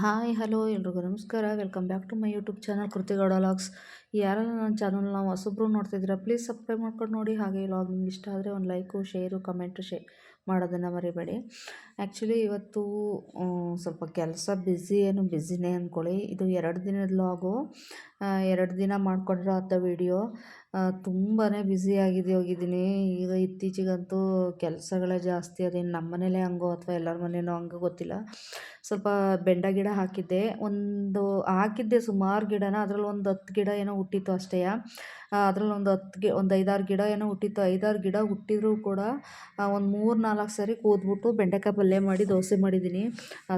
Hi, hello, ಎಲ್ರಿಗೂ ನಮಸ್ಕಾರ. Welcome back to my YouTube channel Krithigowda logs. ಯಾರೆಲ್ಲ ನನ್ನ ಚಾನಲ್ನ ಹೊಸಬ್ರು ನೋಡ್ತಿದ್ದೀರಾ, ಪ್ಲೀಸ್ ಸಬ್ಸ್ಕ್ರೈಬ್ ಮಾಡ್ಕೊಂಡು ನೋಡಿ. ಹಾಗೆ ಲಾಗ್ ನಿಮ್ಗೆ ಇಷ್ಟ ಆದರೆ ಒಂದು ಲೈಕು, ಶೇರು, ಕಮೆಂಟು, ಶೇ ಮಾಡೋದನ್ನು ಮರಿಬೇಡಿ. ಆ್ಯಕ್ಚುಲಿ ಇವತ್ತು ಸ್ವಲ್ಪ ಕೆಲಸ ಬ್ಯುಸಿ ಏನು ಬ್ಯುಸಿನೇ ಅಂದ್ಕೊಳ್ಳಿ ಇದು ಎರಡು ದಿನದ ಲಾಗು. ಎರಡು ದಿನ ಮಾಡ್ಕೊಂಡಿರೋ ಅಂಥ ವಿಡಿಯೋ. ತುಂಬಾ ಬ್ಯುಸಿ ಆಗಿದೆ ಹೋಗಿದ್ದೀನಿ. ಈಗ ಇತ್ತೀಚೆಗಂತೂ ಕೆಲಸಗಳೇ ಜಾಸ್ತಿ. ಅದೇನು ನಮ್ಮ ಮನೇಲೇ ಹಂಗೋ ಅಥವಾ ಎಲ್ಲರ ಮನೇನೋ ಹಂಗೋ ಗೊತ್ತಿಲ್ಲ. ಸ್ವಲ್ಪ ಬೆಂಡ ಗಿಡ ಹಾಕಿದ್ದೆ. ಒಂದು ಹಾಕಿದ್ದೆ ಸುಮಾರು ಗಿಡನ, ಅದ್ರಲ್ಲಿ ಒಂದು ಹತ್ತು ಗಿಡ ಏನೋ ಹುಟ್ಟಿತ್ತು ಅಷ್ಟೇ. ಅದರಲ್ಲಿ ಒಂದು ಹತ್ತು ಗಿ, ಒಂದು ಐದಾರು ಗಿಡ ಏನೋ ಹುಟ್ಟಿತ್ತು. ಐದಾರು ಗಿಡ ಹುಟ್ಟಿದ್ರೂ ಕೂಡ ಒಂದು ಮೂರು ನಾಲ್ಕು ಸರಿ ಕೂದ್ಬಿಟ್ಟು ಬೆಂಡೆಕಾಯಿ ಪಲ್ಯ ಮಾಡಿ, ದೋಸೆ ಮಾಡಿದ್ದೀನಿ.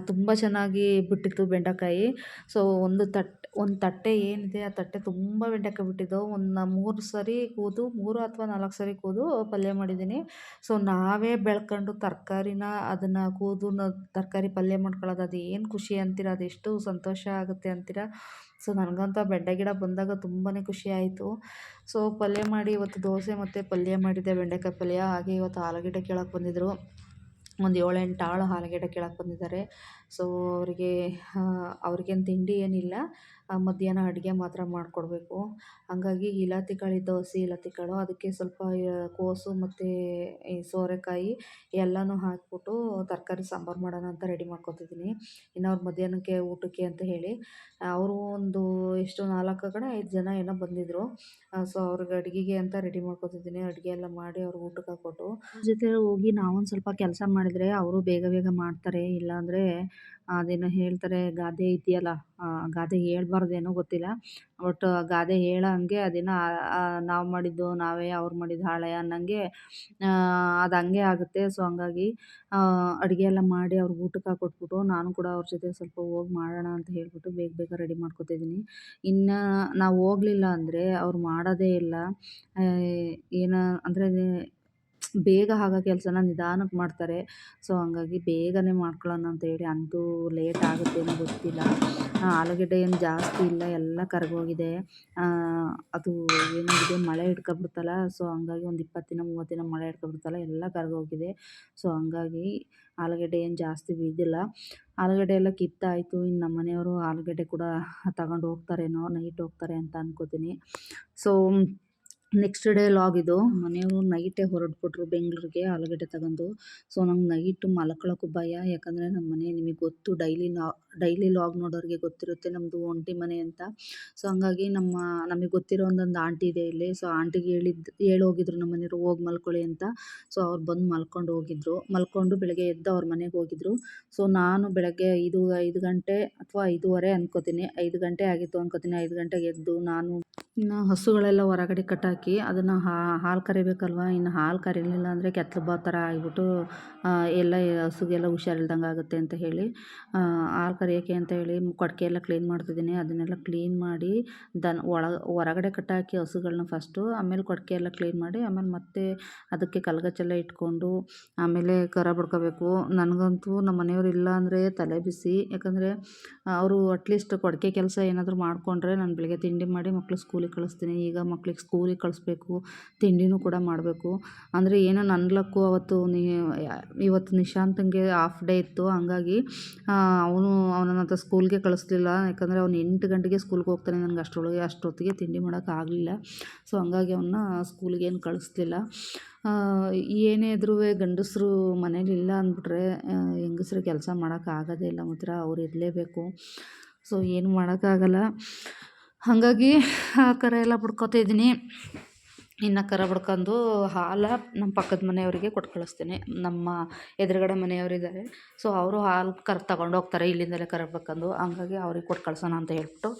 ತುಂಬ ಚೆನ್ನಾಗಿ ಬಿಟ್ಟಿತ್ತು ಬೆಂಡೆಕಾಯಿ. ಸೊ, ಒಂದು ತಟ್ಟೆ ಒಂದು ತಟ್ಟೆ ಏನಿದೆ, ಆ ತಟ್ಟೆ ತುಂಬ ಬೆಂಡೆಕಾಯಿ ಬಿಟ್ಟಿದ್ದು. ಒಂದು ಮೂರು ಸರಿ ಕೂದು, ಮೂರು ಅಥವಾ ನಾಲ್ಕು ಸರಿ ಕೂದು ಪಲ್ಯ ಮಾಡಿದ್ದೀನಿ. ಸೊ, ನಾವೇ ಬೆಳ್ಕೊಂಡು ತರಕಾರಿನ ಅದನ್ನು ಕೂದು ತರಕಾರಿ ಪಲ್ಯ ಮಾಡ್ಕೊಳ್ಳೋದು ಅದು ಏನು ಖುಷಿ ಅಂತೀರ ಅದೆಷ್ಟು ಸಂತೋಷ ಆಗುತ್ತೆ ಅಂತೀರ. ಸೊ ನನಗಂತೂ ಬೆಂಡೆ ಗಿಡ ಬಂದಾಗ ತುಂಬಾ ಖುಷಿ ಆಯಿತು. ಸೊ ಪಲ್ಯ ಮಾಡಿ ಇವತ್ತು ದೋಸೆ ಮತ್ತು ಪಲ್ಯ ಮಾಡಿದ್ದೆ, ಬೆಂಡೆಕಾಯಿ ಪಲ್ಯ. ಹಾಗೆ ಇವತ್ತು ಆಲೂಗಡ್ಡೆ ಕೇಳೋಕ್ಕೆ ಬಂದಿದ್ದರು ಒಂದು ಏಳೆಂಟು ಆಳು ಆಲೂಗಿಡ ಕೇಳೋಕ್ಕೆ ಬಂದಿದ್ದಾರೆ. ಸೊ ಅವರಿಗೆ ಅವ್ರಿಗೇನು ತಿಂಡಿ ಏನಿಲ್ಲ. ಮಧ್ಯಾಹ್ನ ಅಡುಗೆ ಮಾತ್ರ ಮಾಡಿಕೊಡ್ಬೇಕು. ಹಾಗಾಗಿ ಇಲಾತಿ ಕಾಳಿದ್ದು ಹಸಿ ಕಾಳು, ಅದಕ್ಕೆ ಸ್ವಲ್ಪ ಕೋಸು ಮತ್ತು, ಈ ಸೋರೆಕಾಯಿ ಎಲ್ಲನೂ ಹಾಕಿಬಿಟ್ಟು ತರಕಾರಿ, ಸಾಂಬಾರು ಮಾಡೋಣ ಅಂತ ರೆಡಿ ಮಾಡ್ಕೊತಿದ್ದೀನಿ. ಇನ್ನು ಅವ್ರು ಮಧ್ಯಾಹ್ನಕ್ಕೆ ಊಟಕ್ಕೆ ಅಂತ ಹೇಳಿ. ಅವರು ಒಂದು ಎಷ್ಟು ನಾಲ್ಕು ಕಡೆ ಐದು ಜನ ಏನೋ ಬಂದಿದ್ದರು ಸೊ ಅವ್ರಿಗೆ ಅಡುಗೆಗೆ ಅಂತ ರೆಡಿ ಮಾಡ್ಕೊತಿದ್ದೀನಿ. ಅಡುಗೆ ಎಲ್ಲ ಮಾಡಿ ಅವ್ರಿಗೆ ಊಟಕ್ಕೆ ಹಾಕ್ಕೊಟ್ಟು ಜೊತೆ ಹೋಗಿ ನಾವೊಂದು ಸ್ವಲ್ಪ ಕೆಲಸ ಮಾಡಿದರೆ ಅವರು ಬೇಗ ಬೇಗ ಮಾಡ್ತಾರೆ. ಇಲ್ಲಾಂದರೆ ಅದೇನೋ ಹೇಳ್ತಾರೆ, ಗಾದೆ ಇದೆಯಲ್ಲ ಗಾದೆ ಗಾದೆ ಹೇಳ್ಬಾರ್ದೇನೋ ಗೊತ್ತಿಲ್ಲ. ಒಟ್ಟು ಗಾದೆ ಹೇಳೋ ಹಂಗೆ ಅದೇನೋ ನಾವು ಮಾಡಿದ್ದು ನಾವೇ ಅವ್ರು ಮಾಡಿದ್ದು ಹಾಳೆ ಅನ್ನಂಗೆ ಅದು ಹಂಗೆ ಆಗುತ್ತೆ. ಸೊ ಹಂಗಾಗಿ ಅಡುಗೆ ಎಲ್ಲ ಮಾಡಿ ಅವ್ರಿಗೆ ಊಟಕ್ಕೆ ಹಾಕೊಟ್ಬಿಟ್ಟು ನಾನು ಕೂಡ ಅವ್ರ ಜೊತೆ ಸ್ವಲ್ಪ ಹೋಗಿ ಮಾಡೋಣ ಅಂತ ಹೇಳ್ಬಿಟ್ಟು ಬೇಗ ಬೇಗ ರೆಡಿ ಮಾಡ್ಕೊತಿದ್ದೀನಿ ಇನ್ನು ನಾವು ಹೋಗಲಿಲ್ಲ ಅಂದರೆ ಅವ್ರು ಮಾಡೋದೇ ಇಲ್ಲ. ಏನು ಅಂದರೆ ಬೇಗ ಆಗೋ ಕೆಲಸನ ನಿಧಾನಕ್ಕೆ ಮಾಡ್ತಾರೆ. ಸೊ, ಹಂಗಾಗಿ ಬೇಗನೆ ಮಾಡ್ಕೊಳ್ಳೋಣ ಅಂತ ಹೇಳಿ ಅಂತೂ ಲೇಟ್ ಆಗುತ್ತೇನೋ ಗೊತ್ತಿಲ್ಲ. ಆಲೂಗಡ್ಡೆ ಏನು ಜಾಸ್ತಿ ಇಲ್ಲ, ಎಲ್ಲ ಕರಗೋಗಿದೆ. ಅದು ಏನಾಗಿದೆ ಮಳೆ ಹಿಡ್ಕೊಬಿಡ್ತಲ್ಲ. ಸೊ, ಹಂಗಾಗಿ ಒಂದು ಇಪ್ಪತ್ತು ದಿನ ಮೂವತ್ತು ದಿನ ಮಳೆ ಹಿಡ್ಕೊಬಿಡ್ತಲ್ಲ, ಎಲ್ಲ ಕರಗೋಗಿದೆ. ಸೊ, ಹಂಗಾಗಿ ಆಲೂಗಡ್ಡೆ ಏನು ಜಾಸ್ತಿ ಬಿದ್ದಿಲ್ಲ. ಆಲೂಗಡ್ಡೆ ಎಲ್ಲ ಕಿತ್ತಾಯಿತು. ಇನ್ನು ನಮ್ಮ ಮನೆಯವರು ಆಲೂಗಡ್ಡೆ ಕೂಡ ತಗೊಂಡು ಹೋಗ್ತಾರೇನೋ, ನೈಟ್ ಹೋಗ್ತಾರೆ ಅಂತ ಅನ್ಕೋತೀನಿ. ಸೊ ನೆಕ್ಸ್ಟ್ ಡೇ ಲಾಗ್ ಇದು. ಮನೆಯವರು ನೈಟೇ ಹೊರಟ್ಬಿಟ್ರು ಬೆಂಗಳೂರಿಗೆ ಆಲೂಗಡ್ಡೆ ತಗೊಂಡು. ಸೊ ನಂಗೆ ನೈಟ್ ಮಲ್ಕೊಳ್ಳೋಕ್ಕೂ ಭಯ. ಯಾಕಂದರೆ ನಮ್ಮ ಮನೆ ನಿಮಗೆ ಗೊತ್ತು ಡೈಲಿ ಲಾ ಡೈಲಿ ಲಾಗ್ ನೋಡೋರಿಗೆ ಗೊತ್ತಿರುತ್ತೆ ನಮ್ಮದು ಒಂಟಿ ಮನೆ ಅಂತ. ಸೊ ಹಂಗಾಗಿ ನಮ್ಮ, ನಮಗೆ ಗೊತ್ತಿರೋ ಒಂದೊಂದು ಆಂಟಿ ಇದೆ ಇಲ್ಲಿ. ಸೊ ಆಂಟಿಗೆ ಹೇಳಿದ್ದು ಹೇಳೋಗಿದ್ರು ನಮ್ಮ ಮನೆಯವರು, ಹೋಗಿ ಮಲ್ಕೊಳ್ಳಿ ಅಂತ. ಸೊ ಅವ್ರು ಬಂದು ಮಲ್ಕೊಂಡು ಹೋಗಿದ್ರು. ಮಲ್ಕೊಂಡು ಬೆಳಗ್ಗೆ ಎದ್ದು ಅವ್ರ ಮನೆಗೆ ಹೋಗಿದ್ರು. ಸೊ ನಾನು ಬೆಳಗ್ಗೆ ಐದು ಐದು ಗಂಟೆ ಅಥವಾ ಐದೂವರೆ ಅನ್ಕೋತೀನಿ. ಐದು ಗಂಟೆ ಆಗಿತ್ತು ಅನ್ಕೋತೀನಿ. ಐದು ಗಂಟೆಗೆ ಎದ್ದು ನಾನು ಇನ್ನು ಹಸುಗಳೆಲ್ಲ ಹೊರಗಡೆ ಕಟ್ಟಾಕಿ ಅದನ್ನು ಹಾಲು ಕರಿಬೇಕಲ್ವ? ಇನ್ನು ಹಾಲು ಕರಿಲಿಲ್ಲ ಅಂದರೆ ಕೆತ್ತಲು ಬಾ ಥರ ಆಗಿಬಿಟ್ಟು ಎಲ್ಲ ಹಸುಗೆಲ್ಲ ಹುಷಾರಿಲ್ದಂಗೆ ಆಗುತ್ತೆ ಅಂತ ಹೇಳಿ ಹಾಲು ಕರಿಯೋಕೆ ಅಂತ ಹೇಳಿ ಕೊಟ್ಟಿಗೆ ಎಲ್ಲ ಕ್ಲೀನ್ ಮಾಡ್ತಿದ್ದೀನಿ. ಅದನ್ನೆಲ್ಲ ಕ್ಲೀನ್ ಮಾಡಿ ದನ, ಒಳ, ಹೊರಗಡೆ ಕಟ್ಟಾಕಿ ಹಸುಗಳನ್ನ ಫಸ್ಟು ಆಮೇಲೆ ಕೊಡಕೆ ಎಲ್ಲ ಕ್ಲೀನ್ ಮಾಡಿ ಆಮೇಲೆ ಮತ್ತೆ ಅದಕ್ಕೆ ಕಲ್ಗಚ್ಚೆಲ್ಲ ಇಟ್ಕೊಂಡು ಆಮೇಲೆ ಕರ ಬಡ್ಕೋಬೇಕು. ನನಗಂತೂ ನಮ್ಮ ಮನೆಯವ್ರು ಇಲ್ಲ ಅಂದರೆ ತಲೆ ಬಿಸಿ. ಯಾಕಂದರೆ ಅವರು ಅಟ್ಲೀಸ್ಟ್ ಕೊಡಕೆ ಕೆಲಸ ಏನಾದರೂ ಮಾಡಿಕೊಂಡ್ರೆ ನಾನು ಬೆಳಗ್ಗೆ ತಿಂಡಿ ಮಾಡಿ ಮಕ್ಕಳು ಸ್ಕೂಲಿಗೆ ಕಳಿಸ್ತೀನಿ, ಈಗ ಮಕ್ಳಿಗೆ ಸ್ಕೂಲಿಗೆ ಕಳಿಸ್ಬೇಕು, ತಿಂಡಿನೂ ಕೂಡ ಮಾಡಬೇಕು. ಅಂದರೆ ಏನೋ ನನ್ನ ಲಕ್ಕು ಅವತ್ತು ನೀ, ಇವತ್ತು ನಿಶಾಂತಂಗೆ ಹಾಫ್ ಡೇ ಇತ್ತು, ಹಂಗಾಗಿ ಅವನು ಅವನನ್ನ ಸ್ಕೂಲ್ಗೆ ಕಳಿಸ್ಲಿಲ್ಲ. ಯಾಕಂದರೆ ಅವ್ನು ಎಂಟು ಗಂಟೆಗೆ ಸ್ಕೂಲ್ಗೆ ಹೋಗ್ತಾನೆ ನನಗೆ ಅಷ್ಟರೊಳಗೆ, ಅಷ್ಟೊತ್ತಿಗೆ ತಿಂಡಿ ಮಾಡೋಕ್ಕಾಗಲಿಲ್ಲ ಸೊ ಹಂಗಾಗಿ ಅವನ್ನ ಸ್ಕೂಲಿಗೆ ಏನು ಕಳಿಸ್ಲಿಲ್ಲ. ಏನೇ ಇದ್ರೂ ಗಂಡಸರು ಮನೇಲಿ ಇಲ್ಲ ಅಂದ್ಬಿಟ್ರೆ ಹೆಂಗಸ್ರು ಕೆಲಸ ಮಾಡೋಕ್ಕಾಗೋದೇ ಇಲ್ಲ ಮಾತ್ರ, ಅವ್ರು ಇರಲೇಬೇಕು. ಸೊ ಏನು ಮಾಡೋಕ್ಕಾಗಲ್ಲ ಹಾಗಾಗಿ ಕರ ಎಲ್ಲ ಬಿಡ್ಕೊತಿದ್ದೀನಿ ಇನ್ನು ಕರ ಬಿಡ್ಕೊಂಡು ಹಾಲು ನಮ್ಮ ಪಕ್ಕದ ಮನೆಯವರಿಗೆ ಕೊಟ್ಟು ಕಳಿಸ್ತೀನಿ. ನಮ್ಮ ಎದುರುಗಡೆ ಮನೆಯವರಿದ್ದಾರೆ ಸೊ ಅವರು ಹಾಲು ಕರ್ ತಗೊಂಡು ಹೋಗ್ತಾರೆ ಇಲ್ಲಿಂದಲೇ ಕರ ಬಡ್ಕೊಂಡು ಹಂಗಾಗಿ ಅವ್ರಿಗೆ ಕೊಟ್ಟು ಕಳ್ಸೋಣ ಅಂತ ಹೇಳ್ಬಿಟ್ಟು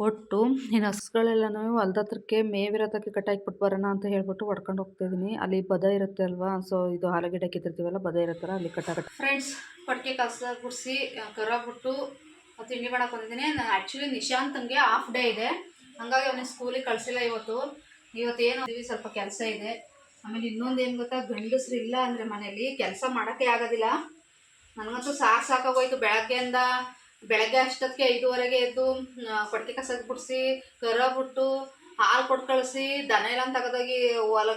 ಕೊಟ್ಟು ಇನ್ನು ಹಸುಗಳೆಲ್ಲನೂ ಹೊಲ್ದ ಹತ್ರಕ್ಕೆ ಮೇವಿರೋದಕ್ಕೆ ಕಟ್ಟಾಕಿಬಿಟ್ಟು ಬರೋಣ ಅಂತ ಹೇಳ್ಬಿಟ್ಟು ಹೊಡ್ಕೊಂಡು ಹೋಗ್ತಿದ್ದೀನಿ ಅಲ್ಲಿ ಬದ ಇರುತ್ತೆ ಅಲ್ವಾ? ಸೊ ಇದು ಆಲೂಗೆಡ್ಡೆ ಕಿತ್ತಿರ್ತೀವಲ್ಲ ಬದ ಇರುತ್ತಲ್ಲ, ಅಲ್ಲಿ ಕಟ್ಟಾಕ ಫ್ರೆಂಡ್ಸ್ ಕೊಟ್ಟಿಗೆ ಕಸ ಗುಡಿಸಿ, ಕರ ಬಿಟ್ಟು ತಿಂಡಿ ಮಾಡಕ್ಕೆ ಬಂದಿದ್ದೀನಿ ನಾನು ಆ್ಯಕ್ಚುಲಿ ನಿಶಾಂತಂಗೆ ಹಾಫ್ ಡೇ ಇದೆ. ಹಂಗಾಗಿ ಅವನಿಗೆ ಸ್ಕೂಲಿಗೆ ಕಳಿಸಿಲ್ಲ ಇವತ್ತು. ಇವತ್ತು ಏನು ಸ್ವಲ್ಪ ಕೆಲಸ ಇದೆ. ಆಮೇಲೆ ಇನ್ನೊಂದು ಏನು ಗೊತ್ತಾ, ಗಂಡಸ್ರು ಇಲ್ಲ ಅಂದರೆ ಮನೇಲಿ ಕೆಲಸ ಮಾಡೋಕ್ಕೆ ಆಗೋದಿಲ್ಲ. ನನಗಂತೂ ಸಾಕು ಸಾಕಾಗೋಯ್ತು. ಬೆಳಗ್ಗೆಯಿಂದ ಬೆಳಗ್ಗೆ ಅಷ್ಟೊತ್ತಿಗೆ ಐದುವರೆಗೆ ಎದ್ದು ಕೊಟ್ಟಿಗೆ ಕಸ ಬಿಡಿಸಿ ಕರ ಬಿಟ್ಟು, ಹಾಲು ಕೊಟ್ಟು ಕಳಿಸಿ, ದನ ಎಲ್ಲ ತೆಗೆದೋಗಿ ಹೊಲ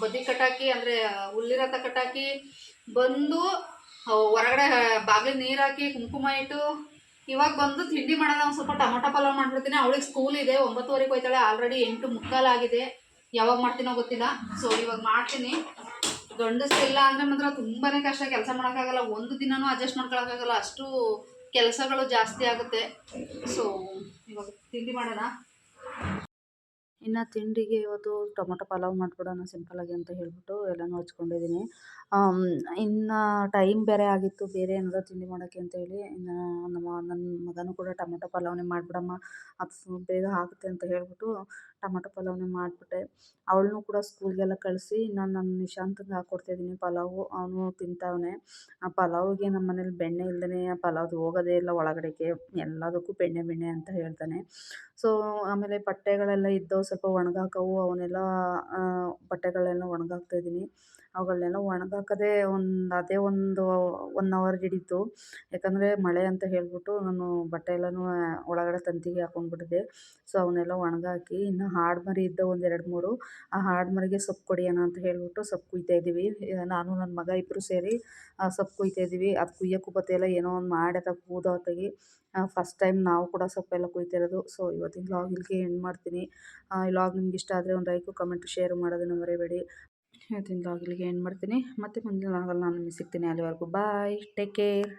ಬದಿ ಕಟ್ಟಾಕಿ, ಅಂದರೆ ಹುಲ್ಲಿರತ್ತ ಕಟ್ಟಾಕಿ ಬಂದು ಹೊರಗಡೆ ಬಾಗಿಲು ನೀರು ಹಾಕಿ, ಕುಂಕುಮ ಇಟ್ಟು ಇವಾಗ ಬಂದು ತಿಂಡಿ ಮಾಡೋಣ ಒಂದು ಸ್ವಲ್ಪ ಟೊಮೊಟೊ ಪಲಾವ್ ಮಾಡ್ಬಿಡ್ತೀನಿ. ಅವಳಿಗೆ ಸ್ಕೂಲ್ ಇದೆ, ಒಂಬತ್ತುವರೆಗೆ ಹೋಯ್ತಾಳೆ ಆಲ್ರೆಡಿ ಎಂಟು ಮುಕ್ಕಾಲಾಗಿದೆ ಯಾವಾಗ ಮಾಡ್ತೀನೋ ಗೊತ್ತಿಲ್ಲ. ಸೊ ಇವಾಗ ಮಾಡ್ತೀನಿ. ಗಂಡಸ್ತಿಲ್ಲ ಅಂದರೆ ಮಾತ್ರ ತುಂಬಾ ಕಷ್ಟ. ಕೆಲಸ ಮಾಡೋಕ್ಕಾಗಲ್ಲ, ಒಂದು ದಿನನೂ ಅಡ್ಜಸ್ಟ್ ಮಾಡ್ಕೊಳಕ್ಕಾಗಲ್ಲ. ಅಷ್ಟು ಕೆಲಸಗಳು ಜಾಸ್ತಿ ಆಗುತ್ತೆ. ಸೊ ಇವಾಗ ತಿಂಡಿ ಮಾಡೋಣ. ಇನ್ನು ತಿಂಡಿಗೆ ಇವತ್ತು ಟೊಮೊಟೊ ಪಲಾವ್ ಮಾಡಿಬಿಡೋಣ ಸಿಂಪಲ್ಲಾಗಿ ಅಂತ ಹೇಳ್ಬಿಟ್ಟು ಎಲ್ಲನೂ ಹಚ್ಕೊಂಡಿದ್ದೀನಿ ಇನ್ನು ಟೈಮ್ ಬೇರೆ ಆಗಿತ್ತು, ಬೇರೆ ಏನಾರ ತಿಂಡಿ ಮಾಡೋಕ್ಕೆ ಅಂತೇಳಿ ಇನ್ನು ನಮ್ಮ ನನ್ನ ಮಗನೂ ಕೂಡ ಟೊಮೊಟೊ ಪಲಾವ್ನೇ ಮಾಡಿಬಿಡಮ್ಮ, ಅದು ಬೇಗ ಆಗುತ್ತೆ ಅಂತ ಹೇಳ್ಬಿಟ್ಟು ಟೊಮೊಟೊ ಪಲಾವ್ನೇ ಮಾಡಿಬಿಟ್ಟೆ. ಅವಳನ್ನೂ ಕೂಡ ಸ್ಕೂಲ್ಗೆಲ್ಲ ಕಳಿಸಿ ನಾನು ನನ್ನ ನಿಶಾಂತ್ಗೆ ಹಾಕ್ಕೊಡ್ತಾಯಿದ್ದೀನಿ ಪಲಾವು. ಅವನು ತಿಂತಾವನೆ. ಆ ಪಲಾವಿಗೆ ನಮ್ಮ ಮನೇಲಿ ಬೆಣ್ಣೆ ಇಲ್ಲದೇ ಆ ಪಲಾವ್ದು ಹೋಗೋದೇ ಇಲ್ಲ ಒಳಗಡೆಗೆ. ಎಲ್ಲದಕ್ಕೂ ಬೆಣ್ಣೆ ಬೆಣ್ಣೆ ಅಂತ ಹೇಳ್ತಾನೆ. ಸೊ ಆಮೇಲೆ ಬಟ್ಟೆಗಳೆಲ್ಲ ಇದ್ದವು, ಸ್ವಲ್ಪ ಒಣಗಾಕವು. ಅವನ್ನೆಲ್ಲ ಬಟ್ಟೆಗಳನ್ನೆಲ್ಲ ಒಣಗಾಕ್ತಾಯಿದ್ದೀನಿ ಅವುಗಳನ್ನೆಲ್ಲ ಒಣಗಾಕೋದೇ ಒಂದು, ಅದೇ ಒಂದು ಒನ್ ಅವರ್ ಹಿಡೀತು. ಯಾಕಂದರೆ ಮಳೆ ಅಂತ ಹೇಳ್ಬಿಟ್ಟು ನಾನು ಬಟ್ಟೆ ಎಲ್ಲನೂ ಒಳಗಡೆ ತಂತಿಗೆ ಹಾಕೊಂಡ್ಬಿಟ್ಟಿದ್ದೆ. ಸೊ ಅವನ್ನೆಲ್ಲ ಒಣಗಾಕಿ ಇನ್ನು ಆಡ್ಮರಿ ಇದ್ದವು ಒಂದು ಎರಡು ಮೂರು, ಆ ಆಡ್ಮರಿಗೆ ಸೊಪ್ಪು ಕೊಡಿಯೋಣ ಅಂತ ಹೇಳ್ಬಿಟ್ಟು ಸೊಪ್ಪು ಕುಯ್ತಾ ಇದ್ದೀವಿ. ನಾನು ನನ್ನ ಮಗ ಇಬ್ಬರು ಸೇರಿ ಸೊಪ್ಪು ಕುಯ್ತಾ ಇದ್ದೀವಿ. ಅದು ಕುಯ್ಯೋಕ್ಕೂ ಬತ್ತಿಲ್ಲ ಏನೋ ಒಂದು ಮಾಡ್ಯದಾಗ ಕೂದ ಕೂದೋ ಹೊತ್ತಿಗೆ ಫಸ್ಟ್ ಟೈಮ್ ನಾವು ಕೂಡ ಸೊಪ್ಪೆಲ್ಲ ಕುಯ್ತಿರೋದು ಸೊ ಇವತ್ತಿನ ವ್ಲಾಗ್ ಇಲ್ಲಿಗೆ ಎಂಡ್ ಮಾಡ್ತೀನಿ. ಈ ವ್ಲಾಗ್ ನಿಮ್ಗೆ ಇಷ್ಟ ಆದರೆ ಒಂದು ಲೈಕು ಕಮೆಂಟ್ ಶೇರ್ ಮಾಡೋದನ್ನು ಮರಿಬೇಡಿ. ಇವತ್ತಿನ ವ್ಲಾಗ್ ಇಲ್ಲಿಗೆ ಎಂಡ್ ಮಾಡ್ತೀನಿ. ಮತ್ತೆ ಮುಂದಿನ ವ್ಲಾಗಲ್ಲಿ ನಾನು ನಿಮಗೆ ಸಿಗ್ತೀನಿ ಅಲ್ಲಿವರೆಗೂ. Bye take care